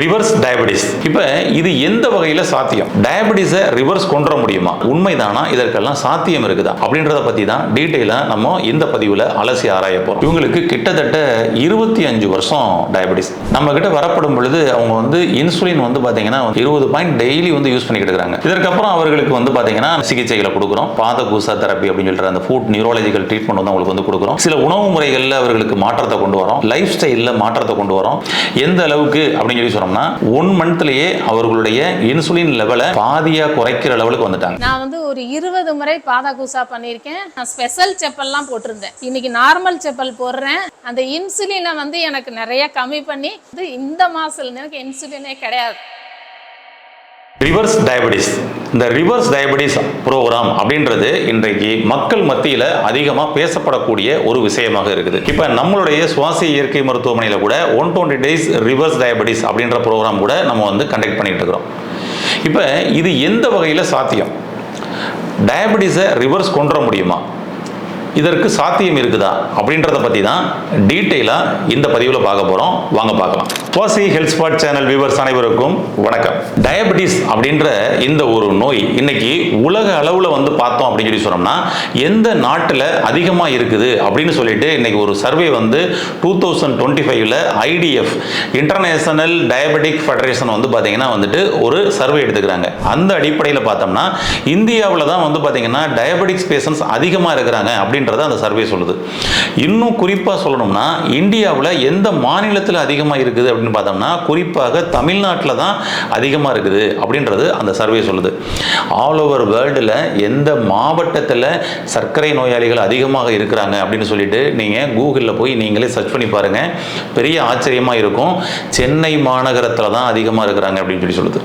Reverse diabetes இப்போ இது எந்த வகையில் சாத்தியம்? டயபெட்டிஸை ரிவர்ஸ் கொண்டு வர முடியுமா? உண்மைதானா? இதற்கெல்லாம் சாத்தியம் இருக்குதா? அப்படின்றத பற்றி தான் டீட்டெயிலாக நம்ம இந்த பதிவில் அலசி ஆராய போகிறோம் இவங்களுக்கு கிட்டத்தட்ட இருபத்தி அஞ்சு வருஷம் டயபெட்டிஸ் நம்ம கிட்ட வரப்படும் பொழுது அவங்க வந்து இன்சுலின் வந்து பார்த்தீங்கன்னா இருபது பாயிண்ட் டெய்லி வந்து யூஸ் பண்ணிக்கிட்டு இருக்காங்க. இதற்கப்புறம் அவர்களுக்கு வந்து பார்த்தீங்கன்னா சிகிச்சைகளை கொடுக்குறோம். பாத கூசா தெரப்பி அப்படின்னு சொல்கிற அந்த ஃபுட் நியூரலஜிக்கல் ட்ரீட்மெண்ட் வந்து அவங்களுக்கு வந்து கொடுக்குறோம். சில உணவு முறைகளில் அவர்களுக்கு மாற்றத்தை கொண்டு வரோம். லைஃப் ஸ்டைலில் மாற்றத்தை கொண்டு வரோம். எந்த அளவுக்கு அப்படின்னு சொல்லி சொன்னோம்னா ஒன் மந்த்லயே அவர்களுடைய இன்சுலின் லெவலை பாதியா குறைக்கிற லெவலுக்கு வந்துட்டாங்க. நான் வந்து ஒரு இருபது முறை பாதா கூசா பண்ணியிருக்கேன். நான் ஸ்பெஷல் செப்பல்லாம் போட்டிருந்தேன். இன்னைக்கு நார்மல் செப்பல் போடுறேன். அந்த இன்சுலினை வந்து எனக்கு நிறைய கம்மி பண்ணி இது இந்த மாசத்துல எனக்கு இன்சுலினே கிடையாது. ரிவர்ஸ் டயபெட்டிஸ் இந்த ரிவர்ஸ் டயபெட்டிஸ் ப்ரோக்ராம் அப்படின்றது இன்றைக்கு மக்கள் மத்தியில் அதிகமாக பேசப்படக்கூடிய ஒரு விஷயமாக இருக்குது. இப்போ நம்மளுடைய சுவாச இயற்கை மருத்துவமனையில் கூட one twenty days reverse diabetes அப்படின்ற ப்ரோக்ராம் கூட நம்ம வந்து கண்டக்ட் பண்ணிகிட்டு இருக்கிறோம். இப்போ இது எந்த வகையில் சாத்தியம்? டயபெட்டிஸை ரிவர்ஸ் கொண்டு வர முடியுமா? இதற்கு சாத்தியம் இருக்குதா அப்படின்றத பற்றி தான் டீட்டெயிலாக இந்த பதிவில் பார்க்க போகிறோம் வாங்க பார்க்கலாம். Swasi health spot channel viewers அனைவருக்கும் வணக்கம். டயபெட்டிஸ் அப்படின்ற இந்த ஒரு நோய் இன்னைக்கு உலக அளவில் வந்து பார்த்தோம் அப்படின்னு சொல்லி சொன்னோம்னா எந்த நாட்டில் அதிகமாக இருக்குது அப்படின்னு சொல்லிட்டு இன்னைக்கு ஒரு சர்வே வந்து டூ தௌசண்ட் டுவெண்ட்டி ஃபைவ்ல ஐடிஎஃப் இன்டர்நேஷனல் டயபெட்டிக் ஃபெடரேஷன் வந்து பார்த்தீங்கன்னா வந்துட்டு ஒரு சர்வே எடுத்துக்கிறாங்க. அந்த அடிப்படையில் பார்த்தோம்னா இந்தியாவில் தான் வந்து பார்த்தீங்கன்னா டயபெட்டிக்ஸ் பேஷன்ஸ் அதிகமாக இருக்கிறாங்க அப்படின்னு அப்படின்றத அந்த சர்வே சொல்லுது. இன்னும் குறிப்பாக சொல்லணும்னா இந்தியாவில் எந்த மாநிலத்தில் அதிகமாக இருக்குது அப்படின்னு பார்த்தோம்னா குறிப்பாக தமிழ்நாட்டில் தான் அதிகமாக இருக்குது அப்படின்றது அந்த சர்வே சொல்லுது. ஆல் ஓவர் வேர்ல்டில் எந்த மாவட்டத்தில் சர்க்கரை நோயாளிகள் அதிகமாக இருக்கிறாங்க அப்படின்னு சொல்லிட்டு நீங்கள் கூகுளில் போய் நீங்களே சர்ச் பண்ணி பாருங்கள் பெரிய ஆச்சரியமாக இருக்கும். சென்னை மாநகரத்தில் தான் அதிகமாக இருக்கிறாங்க அப்படின்னு சொல்லி சொல்லுது.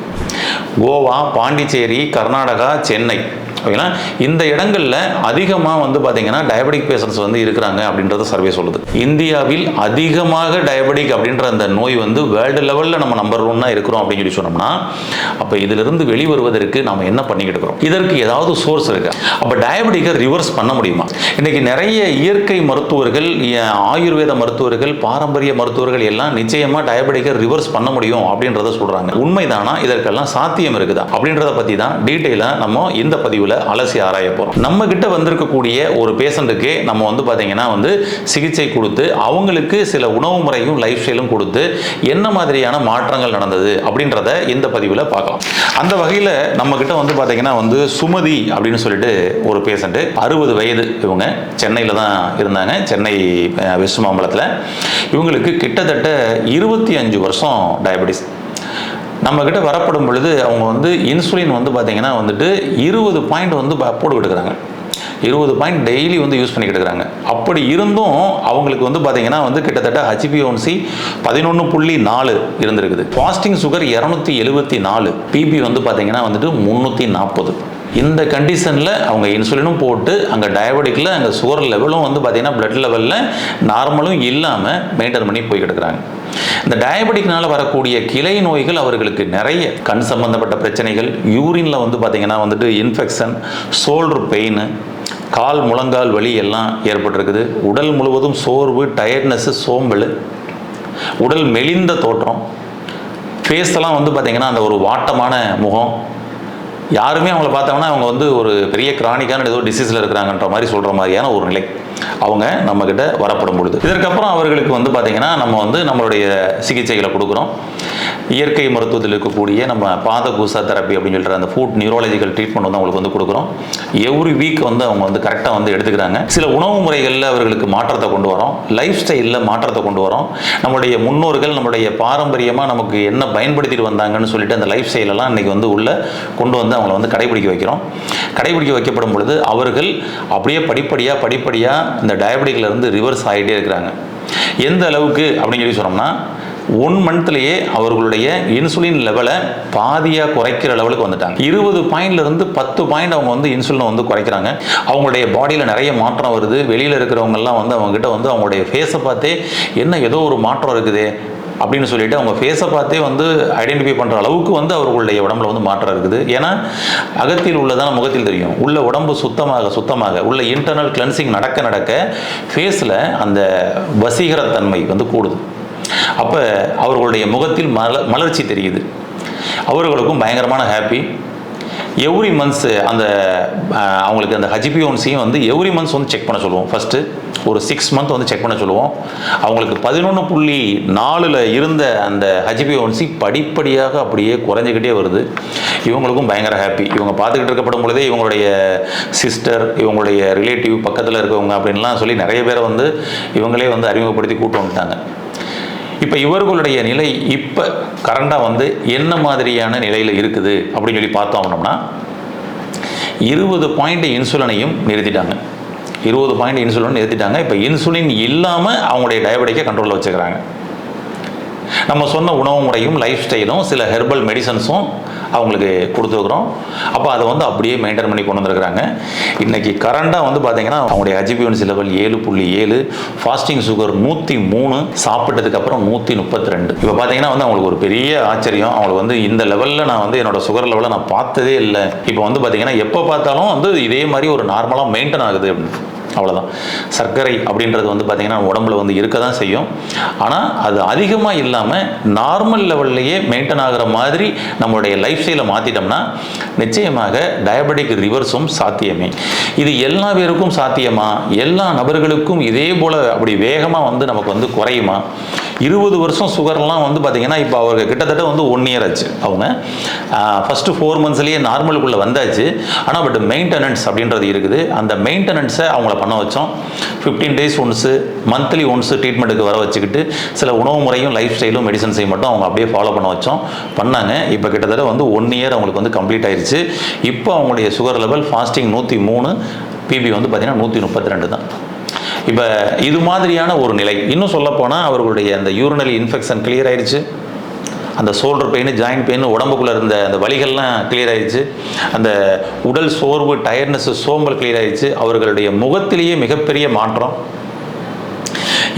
கோவா பாண்டிச்சேரி கர்நாடகா சென்னை. ஓகேங்களா? இந்த இடங்களில் அதிகமாக வந்து பார்த்தீங்கன்னா டயபெட்டிக் பேஷண்ட்ஸ் வந்து இருக்கிறாங்க அப்படின்றத சர்வே சொல்லுது. இந்தியாவில் அதிகமாக டயபெட்டிக் அப்படின்ற அந்த நோய் வந்து வேர்ல்டு லெவலில் நம்ம நம்பர் ஒன்னாக இருக்கிறோம் அப்படின்னு சொல்லி சொன்னோம்னா அப்போ இதிலிருந்து வெளிவருவதற்கு நம்ம என்ன பண்ணிக்கிட்டு இருக்கிறோம்? இதற்கு ஏதாவது சோர்ஸ் இருக்கா? அப்போ டயபெட்டிக்கை ரிவர்ஸ் பண்ண முடியுமா? இன்றைக்கி நிறைய இயற்கை மருத்துவர்கள் ஆயுர்வேத மருத்துவர்கள் பாரம்பரிய மருத்துவர்கள் எல்லாம் நிச்சயமாக டயபெட்டிக்கை ரிவர்ஸ் பண்ண முடியும் அப்படின்றத சொல்கிறாங்க உண்மைதானா? இதற்கெல்லாம் சாத்தியம் இருக்குதா? அப்படின்றத பற்றி தான் டீட்டெயிலாக நம்ம இந்த பதிவில் அலசி ஆராய போகிறோம் நம்ம கிட்ட வந்திருக்கக்கூடிய ஒரு பேஷண்ட்டுக்கு நம்ம வந்து பார்த்தீங்கன்னா வந்து சிகிச்சை கொடுத்து அவங்களுக்கு சில உணவு முறையும் லைஃப் ஸ்டைலும் கொடுத்து என்ன மாதிரியான மாற்றங்கள் நடந்தது அப்படின்றத இந்த பதிவில் பார்க்கலாம். அந்த வகையில் நம்ம கிட்ட வந்து பார்த்தீங்கன்னா வந்து சுமதி அப்படின்னு சொல்லிட்டு ஒரு பேஷண்ட்டு அறுபது வயது இவங்க சென்னையில் தான் இருந்தாங்க சென்னை அஹ், வெஸ்ட் மாம்பலத்தில் இவங்களுக்கு கிட்டத்தட்ட இருபத்தி அஞ்சு வருஷம் டயபெட்டிஸ் நம்மக்கிட்ட வரப்படும் பொழுது அவங்க வந்து இன்சுலின் வந்து பார்த்தீங்கன்னா வந்துட்டு இருபது பாயிண்ட் வந்து ப- போட்டுக்கிட்டு இருக்கிறாங்க இருபது பாயிண்ட் டெய்லி வந்து யூஸ் பண்ணிக்கிட்டு இருக்கிறாங்க. அப்படி இருந்தும் அவங்களுக்கு வந்து பார்த்தீங்கன்னா வந்து கிட்டத்தட்ட ஹச்பிஓன்சி பதினொன்று புள்ளி நாலு இருந்திருக்குது. ஃபாஸ்டிங் சுகர் இரநூத்தி எழுபத்தி நாலு. பிபி வந்து பார்த்தீங்கன்னா வந்துட்டு முந்நூற்றி நாற்பது இந்த கண்டிஷனில் அவங்க இன்சுலினும் போட்டு அங்கே டயபெட்டிக்கில் அங்கே சுகர் லெவலும் வந்து பார்த்திங்கன்னா பிளட் லெவலில் நார்மலும் இல்லாமல் மெயின்டைன் பண்ணி போய்கிட்டு இருக்கிறாங்க. இந்த டயபெட்டிக்னால வரக்கூடிய கிளை நோய்கள் அவர்களுக்கு நிறைய. கண் சம்பந்தப்பட்ட பிரச்சனைகள் யூரின்ல வந்து பார்த்தீங்கன்னா வந்துட்டு இன்ஃபெக்ஷன் ஷோல்டர் பெயின் கால் முழங்கால் வலி எல்லாம் ஏற்பட்டிருக்குது. உடல் முழுவதும் சோர்வு டயர்ட்னஸ்ஸு சோம்பல். உடல் மெலிந்த தோற்றம். ஃபேஸ்லாம் வந்து பார்த்திங்கன்னா அந்த ஒரு வாட்டமான முகம். யாருமே அவங்கள பார்த்தோம்னா அவங்க வந்து ஒரு பெரிய கிரானிக்கான ஏதோ டிசீஸில் இருக்கிறாங்கன்ற மாதிரி சொல்கிற மாதிரியான ஒரு நிலை. அவங்க நம்மக்கிட்ட வரப்படும் பொழுது. இதற்கப்புறம் அவர்களுக்கு வந்து பார்த்திங்கன்னா நம்ம வந்து நம்மளுடைய சிகிச்சைகளை கொடுக்குறோம். இயற்கை மருத்துவத்தில் இருக்கக்கூடிய நம்ம பாத கூசா தெரப்பி அப்படின்னு சொல்கிற அந்த ஃபுட் நியூரலஜிக்கல் ட்ரீட்மெண்ட் வந்து அவங்களுக்கு வந்து கொடுக்குறோம். எவ்ரி வீக் வந்து அவங்க வந்து கரெக்டாக வந்து எடுத்துக்கிறாங்க. சில உணவு முறைகளில் அவர்களுக்கு மாற்றத்தை கொண்டு வரோம். லைஃப் ஸ்டைலில் மாற்றத்தை கொண்டு வரோம். நம்மளுடைய முன்னோர்கள் நம்மளுடைய பாரம்பரியமாக நமக்கு என்ன பயன்படுத்திட்டு வந்தாங்கன்னு சொல்லிட்டு அந்த லைஃப் ஸ்டைலெல்லாம் இன்றைக்கி வந்து உள்ள கொண்டு வந்து அவங்கள வந்து கடைபிடிக்க வைக்கிறோம். கடைபிடிக்க வைக்கப்படும் பொழுது அவர்கள் அப்படியே படிப்படியாக படிப்படியாக இந்த டயபெட்டிக்லேருந்து ரிவர்ஸ் ஆகிட்டே இருக்கிறாங்க. எந்த அளவுக்கு அப்படின்னு சொல்லி சொன்னோம்னா ஒன் மந்த்லேயே அவர்களுடைய இன்சுலின் லெவலை பாதியாக குறைக்கிற லெவலுக்கு வந்துட்டாங்க. இருபது பாயிண்ட்லேருந்து பத்து பாயிண்ட் அவங்க வந்து இன்சுலினை வந்து குறைக்கிறாங்க. அவங்களுடைய பாடியில் நிறைய மாற்றம் வருது. வெளியில் இருக்கிறவங்கெல்லாம் வந்து அவங்ககிட்ட வந்து அவங்களுடைய ஃபேஸை பார்த்தே என்ன ஏதோ ஒரு மாற்றம் இருக்குது அப்படின்னு சொல்லிட்டு அவங்க ஃபேஸை பார்த்தே வந்து ஐடென்டிஃபை பண்ணுற அளவுக்கு வந்து அவர்களுடைய உடம்புல வந்து மாற்றம் இருக்குது. ஏன்னா அகத்தில் உள்ளதான முகத்தில் தெரியும். உள்ள உடம்பு சுத்தமாக சுத்தமாக உள்ள இன்டர்னல் கிளென்சிங் நடக்க நடக்க ஃபேஸில் அந்த வசீகரத்தன்மை வந்து கூடுது. அப்போ அவர்களுடைய முகத்தில் மல மலர்ச்சி தெரியுது. அவர்களுக்கும் பயங்கரமான ஹாப்பி எவ்ரி மந்த்ஸ் அந்த அவங்களுக்கு அந்த ஹஜிபியோன்ஸையும் வந்து எவ்ரி மந்த்ஸ் வந்து செக் பண்ண சொல்லுவோம். ஃபஸ்ட்டு ஒரு சிக்ஸ் மந்த் வந்து செக் பண்ண சொல்லுவோம். அவங்களுக்கு பதினொன்று புள்ளி நாலில் இருந்த அந்த ஹஜிபியோன்சி படிப்படியாக அப்படியே குறைஞ்சிக்கிட்டே வருது. இவங்களுக்கும் பயங்கர ஹாப்பி இவங்க பார்த்துக்கிட்டு இருக்கப்படும் பொழுதே இவங்களுடைய சிஸ்டர் இவங்களுடைய ரிலேட்டிவ் பக்கத்தில் இருக்கவங்க அப்படின்லாம் சொல்லி நிறைய பேரை வந்து இவங்களே வந்து அறிமுகப்படுத்தி கூட்டு வந்துட்டாங்க. இப்போ இவர்களுடைய நிலை இப்போ கரண்டாக வந்து என்ன மாதிரியான நிலையில் இருக்குது அப்படின்னு சொல்லி பார்த்தோம் அப்படின்னோம்னா இருபது பாயிண்ட் இன்சுலினையும் நிறுத்திட்டாங்க. இருபது பாயிண்ட் இன்சுலின் நிறுத்திட்டாங்க. இப்போ இன்சுலின் இல்லாமல் அவங்களுடைய டயபெட்டிக்கை கண்ட்ரோலில் வச்சுக்கிறாங்க. நம்ம சொன்ன உணவு முறையும் லைஃப் ஸ்டைலும் சில ஹெர்பல் மெடிசன்ஸும் அவங்களுக்கு கொடுத்துருக்குறோம். அப்போ அதை வந்து அப்படியே மெயின்டைன் பண்ணி கொண்டு வந்திருக்கிறாங்க. இன்றைக்கி கரண்டாக வந்து பார்த்தீங்கன்னா அவங்களுடைய அஜிபியூன்ஸ் லெவல் ஏழு புள்ளி ஏழு ஃபாஸ்டிங் சுகர் நூற்றி மூணு சாப்பிட்டதுக்கப்புறம் நூற்றி முப்பத்தி ரெண்டு. இப்போ பார்த்தீங்கன்னா வந்து அவங்களுக்கு ஒரு பெரிய ஆச்சரியம். அவங்களுக்கு வந்து இந்த லெவலில் நான் வந்து என்னோட சுகர் லெவலில் நான் பார்த்ததே இல்லை. இப்போ வந்து பார்த்தீங்கன்னா எப்போ பார்த்தாலும் வந்து இதே மாதிரி ஒரு நார்மலாக மெயின்டைன் ஆகுது அப்படின்னு. அவ்வளோதான் சர்க்கரை அப்படின்றது வந்து பார்த்திங்கன்னா நம்ம உடம்புல வந்து இருக்க தான் செய்யும். ஆனால் அது அதிகமாக இல்லாமல் நார்மல் லெவல்லையே மெயின்டைன் ஆகிற மாதிரி நம்மளுடைய லைஃப் ஸ்டைலை மாற்றிட்டோம்னா நிச்சயமாக டயபெட்டிக் ரிவர்ஸும் சாத்தியமே. இது எல்லா பேருக்கும் சாத்தியமா? எல்லா நபர்களுக்கும் இதே போல் அப்படி வேகமாக வந்து நமக்கு வந்து குறையுமா? இருபது வருஷம் சுகர்லாம் வந்து பார்த்திங்கன்னா இப்போ அவருக்கு கிட்டத்தட்ட வந்து ஒன் இயர் ஆச்சு. அவங்க ஃபஸ்ட்டு ஃபோர் மந்த்ஸ்லேயே நார்மலுக்குள்ளே வந்தாச்சு. ஆனால் பட் மெயின்டெனன்ஸ் அப்படின்றது இருக்குது. அந்த மெயின்டெனன்ஸை அவங்கள பண்ண வச்சோம். Fifteen days once monthly once ட்ரீட்மெண்ட்டுக்கு வர வச்சுக்கிட்டு சில உணவு முறையும் லைஃப் ஸ்டைலும் மெடிசன்ஸையும் மட்டும் அவங்க அப்படியே ஃபாலோ பண்ண வச்சோம். பண்ணாங்க. இப்போ கிட்டத்தட்ட வந்து ஒன் இயர் அவங்களுக்கு வந்து கம்ப்ளீட் ஆயிடுச்சு இப்போ அவங்களுடைய சுகர் லெவல் ஃபாஸ்டிங் நூற்றி மூணு பிபி வந்து பார்த்திங்கன்னா நூற்றி முப்பத்தி ரெண்டு தான். இப்போ இது மாதிரியான ஒரு நிலை. இன்னும் சொல்லப்போனால் அவர்களுடைய அந்த யூரினரி இன்ஃபெக்ஷன் கிளியர் ஆயிடுச்சு அந்த ஷோல்டர் பெயின் ஜாயிண்ட் பெயின் உடம்புக்குள்ளே இருந்த அந்த வலிகள்லாம் கிளியர் ஆயிடுச்சு. அந்த உடல் சோர்வு டயர்னஸ் சோம்பல் கிளியர் ஆயிடுச்சு. அவர்களுடைய முகத்திலேயே மிகப்பெரிய மாற்றம்.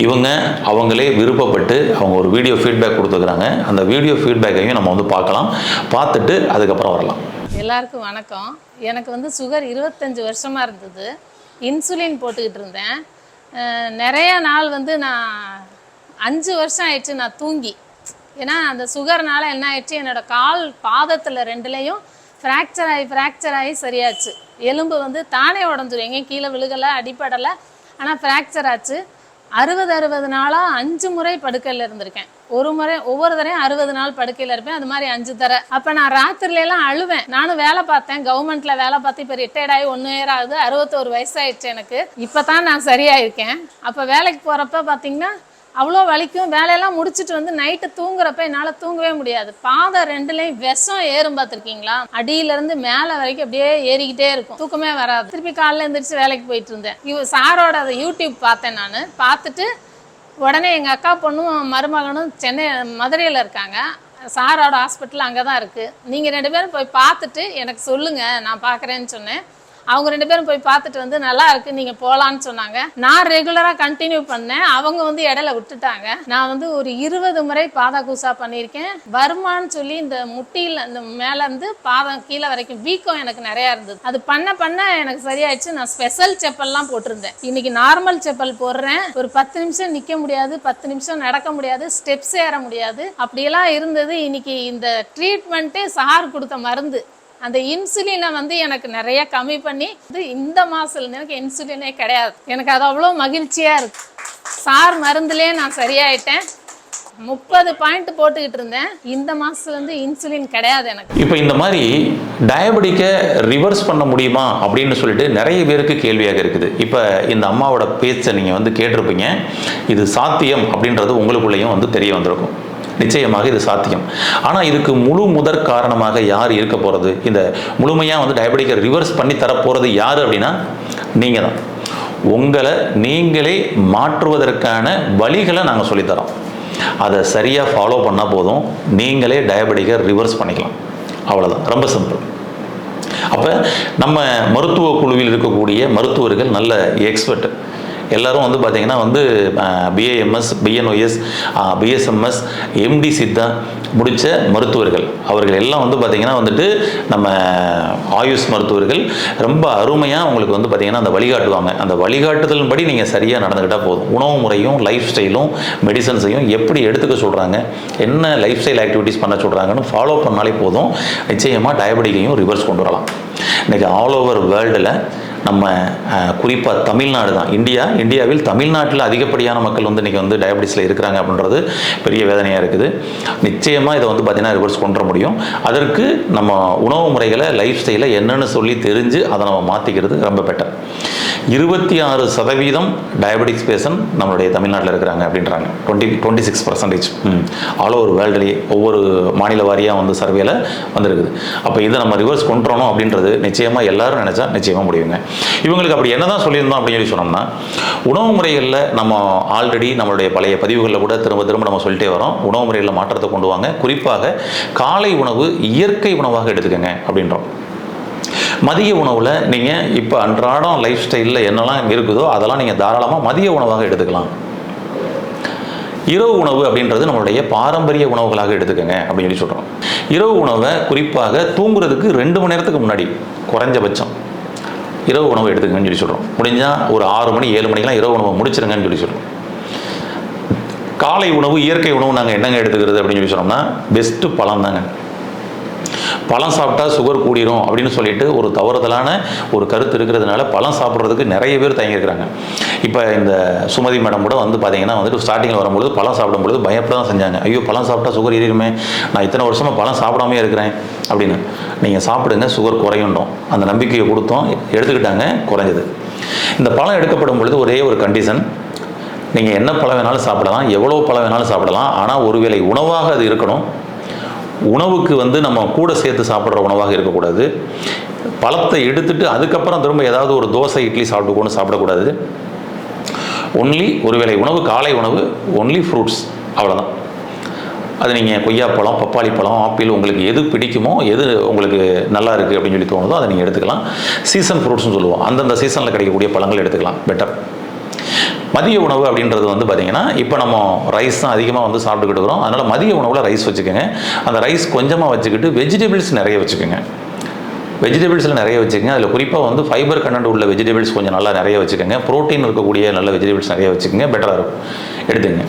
இவங்க அவங்களே விருப்பப்பட்டு அவங்க ஒரு வீடியோ ஃபீட்பேக் கொடுத்துருக்குறாங்க. அந்த வீடியோ ஃபீட்பேக்கையும் நம்ம வந்து பார்க்கலாம். பார்த்துட்டு அதுக்கப்புறம் வரலாம். எல்லாருக்கும் வணக்கம். எனக்கு வந்து சுகர் இருபத்தஞ்சி வருஷமாக இருந்தது. இன்சுலின் போட்டுக்கிட்டு இருந்தேன். நிறைய நாள் வந்து நான் அஞ்சு வருஷம் ஆயிடுச்சு நான் தூங்கி. ஏன்னா அந்த சுகர்னால என்ன ஆயிடுச்சு? என்னோட கால் பாதத்தில் ரெண்டுலேயும் ஃப்ராக்சர் ஆகி ஃப்ராக்சர் ஆகி சரியாச்சு. எலும்பு வந்து தானே உடஞ்சிரும். எங்கேயும் கீழே விழுகலை அடிப்படலை ஆனால் ஃப்ராக்சர் ஆச்சு. அறுபது அறுபது நாளாக அஞ்சு முறை படுக்கையில் இருந்திருக்கேன். ஒரு முறை ஒவ்வொரு தரையும் அறுபது நாள் படுக்கையில் இருப்பேன். அது மாதிரி அஞ்சு தர அப்போ நான் ராத்திரிலாம் அழுவேன். நானும் வேலை பார்த்தேன். கவர்மெண்ட்டில் வேலை பார்த்து இப்போ ரிட்டையர்ட் ஆகி ஒன்று இயர் ஆகுது. அறுபத்தோரு வயசாயிடுச்சு எனக்கு. இப்போ தான் நான் சரியாயிருக்கேன். அப்போ வேலைக்கு போகிறப்ப பார்த்தீங்கன்னா அவ்வளோ வலிக்கும். வேலையெல்லாம் முடிச்சுட்டு வந்து நைட்டு தூங்குறப்ப என்னால் தூங்கவே முடியாது. பாதம் ரெண்டுலேயும் விஷம் ஏறும் பார்த்துருக்கீங்களா? அடியிலேருந்து மேலே வரைக்கும் அப்படியே ஏறிக்கிட்டே இருக்கும். தூக்கமே வராது. திருப்பி காலைல எழுந்திரிச்சு வேலைக்கு போயிட்டு இருந்தேன். இவ சாரோட அதை யூடியூப் பார்த்தேன் நான். பார்த்துட்டு உடனே எங்கள் அக்கா பொண்ணும் மருமகனும் சென்னை மதுரையில் இருக்காங்க. சாரோட ஹாஸ்பிட்டல் அங்கே தான் இருக்குது நீங்கள் ரெண்டு பேரும் போய் பார்த்துட்டு எனக்கு சொல்லுங்கள் நான் பார்க்குறேன்னு சொன்னேன். அவங்க ரெண்டு பேரும் போய் பார்த்துட்டு வந்து நல்லா இருக்கு நீங்க போலான்னு சொன்னாங்க. நான் ரெகுலரா கண்டினியூ பண்ணேன். அவங்க வந்து இடையில விட்டுட்டாங்க. நான் வந்து ஒரு இருபது முறை பாதா கூசா பண்ணியிருக்கேன். வருமான்னு சொல்லி இந்த முட்டியில் இந்த மேல இருந்து பாதம் கீழே வரைக்கும் வீக்கம் எனக்கு நிறைய இருந்தது. அது பண்ண பண்ண எனக்கு சரியாயிடுச்சு. நான் ஸ்பெஷல் செப்பல்லாம் போட்டிருந்தேன். இன்னைக்கு நார்மல் செப்பல் போடுறேன். ஒரு பத்து நிமிஷம் நிக்க முடியாது. பத்து நிமிஷம் நடக்க முடியாது. ஸ்டெப்ஸ் ஏற முடியாது. அப்படியெல்லாம் இருந்தது. இன்னைக்கு இந்த ட்ரீட்மெண்ட்டே சார் கொடுத்த மருந்து. அந்த இன்சுலினை வந்து எனக்கு நிறைய கம்மி பண்ணி இது இந்த மாசத்துல எனக்கு இன்சுலினே கிடையாது. எனக்கு அது அவ்வளோ மகிழ்ச்சியா இருக்கு. சார் மருந்துலேயே நான் சரியாயிட்டேன். முப்பது பாயிண்ட் போட்டுக்கிட்டு இருந்தேன். இந்த மாசத்துல இருந்து இன்சுலின் கிடையாது எனக்கு. இப்போ இந்த மாதிரி டயபெட்டிக்கை ரிவர்ஸ் பண்ண முடியுமா அப்படின்னு சொல்லிட்டு நிறைய பேருக்கு கேள்வியாக இருக்குது. இப்போ இந்த அம்மாவோட பேச்சை நீங்கள் வந்து கேட்டிருப்பீங்க. இது சாத்தியம் அப்படின்றது உங்களுக்குள்ளேயும் வந்து தெரிய வந்திருக்கும். நிச்சயமாக இது சாத்தியம். ஆனால் இதுக்கு முழு முதற் காரணமாக யார் இருக்க போகிறது இந்த முழுமையாக வந்து டயபெட்டிக்கை ரிவர்ஸ் பண்ணி தரப்போகிறது யார் அப்படின்னா நீங்கள் தான் உங்களை நீங்களே மாற்றுவதற்கான வழிகளை நாங்கள் சொல்லித்தரோம். அதை சரியாக ஃபாலோ பண்ணால் போதும். நீங்களே டயபெட்டிக்கை ரிவர்ஸ் பண்ணிக்கலாம். அவ்வளோதான் ரொம்ப சிம்பிள் அப்போ நம்ம மருத்துவ குழுவில் இருக்கக்கூடிய மருத்துவர்கள் நல்ல எக்ஸ்பர்ட் எல்லாரும் வந்து பார்த்தீங்கன்னா வந்து BAMS BNOS BSMS MD Siddha முடித்த மருத்துவர்கள். அவர்கள் எல்லாம் வந்து பார்த்தீங்கன்னா வந்துட்டு நம்ம ஆயுஷ் மருத்துவர்கள். ரொம்ப அருமையாக உங்களுக்கு வந்து பார்த்தீங்கன்னா அந்த வழிகாட்டுவாங்க. அந்த வழிகாட்டுதலின்படி நீங்கள் சரியாக நடந்துக்கிட்டால் போதும். உணவு முறையும் லைஃப் ஸ்டைலும் மெடிசன்ஸையும் எப்படி எடுத்துக்க சொல்கிறாங்க என்ன லைஃப் ஸ்டைல் ஆக்டிவிட்டீஸ் பண்ண சொல்கிறாங்கன்னு ஃபாலோ பண்ணாலே போதும். நிச்சயமாக டயபெட்டிக்கையும் ரிவர்ஸ் கொண்டு வரலாம். இன்றைக்கி ஆல் ஓவர் வேர்ல்டில் நம்ம குறிப்பாக தமிழ்நாடு தான். இந்தியா இந்தியாவில் தமிழ்நாட்டில் அதிகப்படியான மக்கள் வந்து இன்றைக்கி வந்து டயபெட்டிஸில் இருக்கிறாங்க அப்படின்றது பெரிய வேதனையாக இருக்குது. நிச்சயமாக இதை வந்து பார்த்திங்கன்னா ரிவர்ஸ் கொண்டு முடியும். அதற்கு நம்ம உணவு முறைகளை லைஃப் ஸ்டைலை என்னென்னு சொல்லி தெரிஞ்சு அதை நம்ம மாற்றிக்கிறது ரொம்ப பெட்டர். இருபத்தி ஆறு சதவீதம் டயபெட்டிக்ஸ் பேஷண்ட் நம்மளுடைய தமிழ்நாட்டில் இருக்கிறாங்க அப்படின்றாங்க. Twenty twenty six percentage all over வேர்ல்டுலேயே ஒவ்வொரு மாநில வாரியாக வந்து சர்வேல வந்திருக்குது. அப்போ இதை நம்ம ரிவர்ஸ் பண்ணுறோம் அப்படின்றது நிச்சயமாக எல்லாரும் நினச்சா நிச்சயமாக முடியுங்க. இவங்களுக்கு அப்படி என்ன தான் சொல்லியிருந்தோம் அப்படின்னு சொல்லி சொன்னோம்னா உணவு முறைகளில் நம்ம ஆல்ரெடி நம்மளுடைய பழைய பதிவுகளில் கூட திரும்ப திரும்ப நம்ம சொல்லிட்டே வரோம். உணவு முறைகளில் மாற்றத்தை கொண்டு வாங்க. குறிப்பாக காலை உணவு இயற்கை உணவாக எடுத்துக்கங்க அப்படின்றோம். மதிய உணவில் நீங்கள் இப்போ அன்றாடம் லைஃப் ஸ்டைலில் என்னெல்லாம் இருக்குதோ அதெல்லாம் நீங்கள் தாராளமாக மதிய உணவாக எடுத்துக்கலாம். இரவு உணவு அப்படின்றது நம்மளுடைய பாரம்பரிய உணவுகளாக எடுத்துக்கங்க அப்படின்னு சொல்லி சொல்கிறோம் இரவு உணவை குறிப்பாக தூங்குறதுக்கு ரெண்டு மணி நேரத்துக்கு முன்னாடி குறைஞ்சபட்சம் இரவு உணவு எடுத்துக்கங்கன்னு சொல்லி சொல்கிறோம் முடிஞ்சால் ஒரு ஆறு மணி ஏழு மணிக்கெல்லாம் இரவு உணவை முடிச்சிருங்கன்னு சொல்லி சொல்கிறோம் காலை உணவு இயற்கை உணவு நாங்கள் என்னங்க எடுத்துக்கிறது அப்படின்னு சொல்லி சொன்னோம்னா பெஸ்ட்டு பழம் தாங்க பழம் சாப்பிட்டா சுகர் கூடிரும் அப்படின்னு சொல்லிட்டு ஒரு தவறுதலான ஒரு கருத்து இருக்கிறதுனால பழம் சாப்பிட்றதுக்கு நிறைய பேர் தயங்கியிருக்கிறாங்க. இப்போ இந்த சுமதி மேடம் கூட வந்து பார்த்தீங்கன்னா வந்துட்டு ஸ்டார்டிங்கில் வரும்பொழுது பழம் சாப்பிடும்பொழுது பயப்பட தான் செஞ்சாங்க. ஐயோ பழம் சாப்பிட்டா சுகர் ஏறிடுமே. நான் இத்தனை வருஷமாக பழம் சாப்பிடாமே இருக்கிறேன் அப்படின்னு. நீங்கள் சாப்பிடுங்க சுகர் குறையுண்டோம் அந்த நம்பிக்கையை கொடுத்தோம். எடுத்துக்கிட்டாங்க குறைஞ்சது. இந்த பழம் எடுக்கப்படும் பொழுது ஒரே ஒரு கண்டிஷன் நீங்கள் என்ன பழம் வேணாலும் சாப்பிடலாம். எவ்வளோ பழம் வேணாலும் சாப்பிடலாம். ஆனால் ஒருவேளை உணவாக அது இருக்கணும். உணவுக்கு வந்து நம்ம கூட சேர்த்து சாப்பிட்ற உணவாக இருக்கக்கூடாது. பழத்தை எடுத்துட்டு அதுக்கப்புறம் திரும்ப ஏதாவது ஒரு தோசை இட்லி சாப்பிட்டுக்கோன்னு சாப்பிடக்கூடாது. ஒன்லி ஒருவேளை உணவு காலை உணவு ஒன்லி ஃப்ரூட்ஸ் அவ்வளோதான் அது நீங்கள் கொய்யாப்பழம் பப்பாளி பழம் ஆப்பிள் உங்களுக்கு எது பிடிக்குமோ எது உங்களுக்கு நல்லா இருக்குது அப்படின்னு சொல்லி தோணுதோ அதை நீங்கள் எடுத்துக்கலாம். சீசன் ஃப்ரூட்ஸ்னு சொல்லுவோம். அந்தந்த சீசனில் கிடைக்கக்கூடிய பழங்கள் எடுத்துக்கலாம். பெட்டர் மதிய உணவு அப்படின்றது வந்து பார்த்திங்கன்னா இப்போ நம்ம ரைஸ் தான் அதிகமாக வந்து சாப்பிட்டுக்கிட்டு இருக்கிறோம். அதனால் மதிய உணவில் ரைஸ் வச்சுக்கோங்க. அந்த ரைஸ் கொஞ்சமாக வச்சுக்கிட்டு வெஜிடபிள்ஸ் நிறைய வச்சுக்கோங்க. வெஜிடபிள்ஸில் நிறைய வச்சுக்கோங்க. அதில் குறிப்பாக வந்து ஃபைபர் கண்டென்ட் உள்ள வெஜிடபிள்ஸ் கொஞ்சம் நல்லா நிறைய வச்சுக்கோங்க. ப்ரோட்டீன் இருக்கக்கூடிய நல்ல வெஜிடபிள்ஸ் நிறைய வச்சுக்கோங்க. பெட்டராக இருக்கும். எடுத்துங்க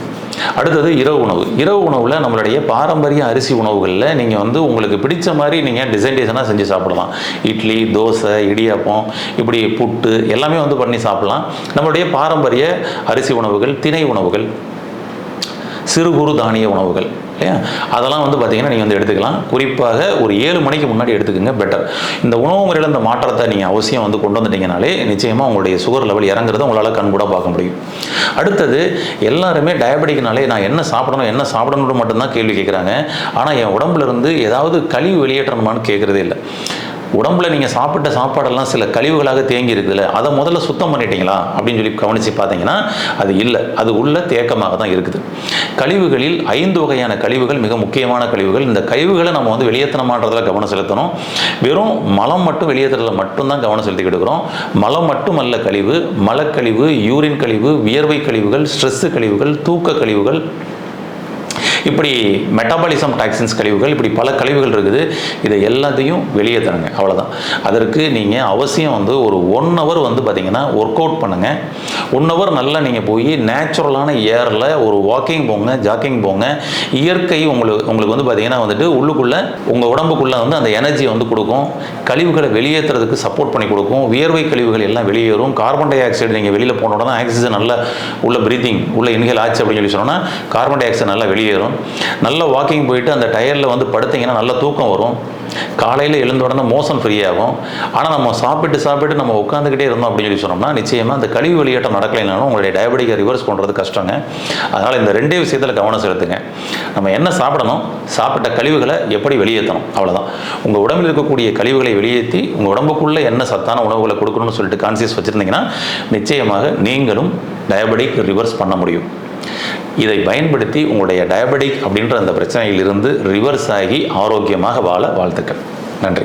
அடுத்தது இரவு உணவு. இரவு உணவில் நம்மளுடைய பாரம்பரிய அரிசி உணவுகளில் நீங்கள் வந்து உங்களுக்கு பிடிச்ச மாதிரி நீங்கள் டிசைன்டேஷனாக செஞ்சு சாப்பிடலாம். இட்லி தோசை இடியாப்பம் இப்படி புட்டு எல்லாமே வந்து பண்ணி சாப்பிடலாம். நம்மளுடைய பாரம்பரிய அரிசி உணவுகள் திணை உணவுகள் சிறு குறு தானிய உணவுகள். இல்லையா? அதெல்லாம் வந்து பார்த்தீங்கன்னா நீங்கள் வந்து எடுத்துக்கலாம். குறிப்பாக ஒரு ஏழு மணிக்கு முன்னாடி எடுத்துக்கோங்க பெட்டர் இந்த உணவு முறையில் இந்த மாற்றத்தை நீங்கள் அவசியம் வந்து கொண்டு வந்துட்டீங்கனாலே நிச்சயமாக உங்களுடைய சுகர் லெவல் இறங்குறத உங்களால் கண்கூட பார்க்க முடியும். அடுத்தது எல்லாருமே டயபெட்டிக்னாலே நான் என்ன சாப்பிடணும் என்ன சாப்பிடணும்னு மட்டும்தான் கேள்வி கேட்குறாங்க ஆனால் என் உடம்புல இருந்து ஏதாவது கழிவு வெளியேற்றணுமான்னு கேட்குறதே இல்லை. உடம்புல நீங்கள் சாப்பிட்ட சாப்பாடெல்லாம் சில கழிவுகளாக தேங்கி இருக்குதுல்ல அதை முதல்ல சுத்தம் பண்ணிட்டீங்களா? அப்படின்னு சொல்லி கவனித்து பார்த்தீங்கன்னா அது இல்லை. அது உள்ள தேக்கமாக தான் இருக்குது. கழிவுகளில் ஐந்து வகையான கழிவுகள் மிக முக்கியமான கழிவுகள். இந்த கழிவுகளை நம்ம வந்து வெளியேற்றணமான்றதில் கவனம் செலுத்தணும். வெறும் மலம் மட்டும் வெளியேற்றுறதுல மட்டும்தான் கவனம் செலுத்திக்கிட்டு இருக்கிறோம். மலம் மட்டுமல்ல கழிவு மலக்கழிவு யூரின் கழிவு வியர்வை கழிவுகள் ஸ்ட்ரெஸ்ஸு கழிவுகள் தூக்க கழிவுகள் இப்படி மெட்டாபாலிசம் டாக்ஸின்ஸ் கழிவுகள் இப்படி பல கழிவுகள் இருக்குது. இதை எல்லாத்தையும் வெளியே தருங்க. அவ்வளோதான் அதற்கு நீங்கள் அவசியம் வந்து ஒரு ஒன் ஹவர் வந்து பார்த்தீங்கன்னா ஒர்க் அவுட் பண்ணுங்கள் ஒன் ஹவர் நல்லா நீங்கள் போய் நேச்சுரலான ஏரில் ஒரு வாக்கிங் போங்க ஜாக்கிங் போங்க. இயற்கை உங்களுக்கு உங்களுக்கு வந்து பார்த்தீங்கன்னா வந்துட்டு உள்ளுக்குள்ளே உங்கள் உடம்புக்குள்ளே வந்து அந்த எனர்ஜி வந்து கொடுக்கும். கழிவுகளை வெளியேற்றுறதுக்கு சப்போர்ட் பண்ணி கொடுக்கும். வியர்வை கழிவுகள் எல்லாம் வெளியேறும். கார்பன் டை ஆக்சைடு நீங்கள் வெளியில் போன உடனே ஆக்சிஜன் நல்லா உள்ள பிரீத்திங் உள்ள இன்ஹேல் ஆச்சு அப்படின்னு சொல்லி சொன்னோன்னா கார்பன் டை ஆக்சைடு நல்லா வெளியேறும். நல்ல வாக்கிங் போயிட்டு அந்த டயரில் வந்து படுத்திங்கன்னா நல்ல தூக்கம் வரும். காலையில் எழுந்த உடனே மோசம் ஃப்ரீயாகும் ஆனால் நம்ம சாப்பிட்டு சாப்பிட்டு நம்ம உட்காந்துக்கிட்டே இருந்தோம் அப்படின்னு சொல்லி சொன்னோம்னா நிச்சயமாக அந்த கழிவு வெளியேற்றம் நடக்கலைனாலும் உங்களுடைய டயபெட்டிக்கை ரிவர்ஸ் பண்ணுறது கஷ்டங்க. அதனால் இந்த ரெண்டே விஷயத்தில் கவனம் செலுத்துங்க. நம்ம என்ன சாப்பிடணும்? சாப்பிட்ட கழிவுகளை எப்படி வெளியேற்றணும்? அவ்வளோதான் உங்கள் உடம்பில் இருக்கக்கூடிய கழிவுகளை வெளியேற்றி உங்கள் உடம்புக்குள்ளே என்ன சத்தான உணவுகளை கொடுக்கணும்னு சொல்லிட்டு கான்சியஸ் வச்சுருந்தீங்கன்னா நிச்சயமாக நீங்களும் டயபெட்டிக் ரிவர்ஸ் பண்ண முடியும். இதை பயன்படுத்தி உங்களுடைய டயபெட்டிக் அப்படின்ற அந்த பிரச்சனையிலிருந்து ரிவர்ஸ் ஆகி ஆரோக்கியமாக வாழ வாழ்த்துக்கள். நன்றி.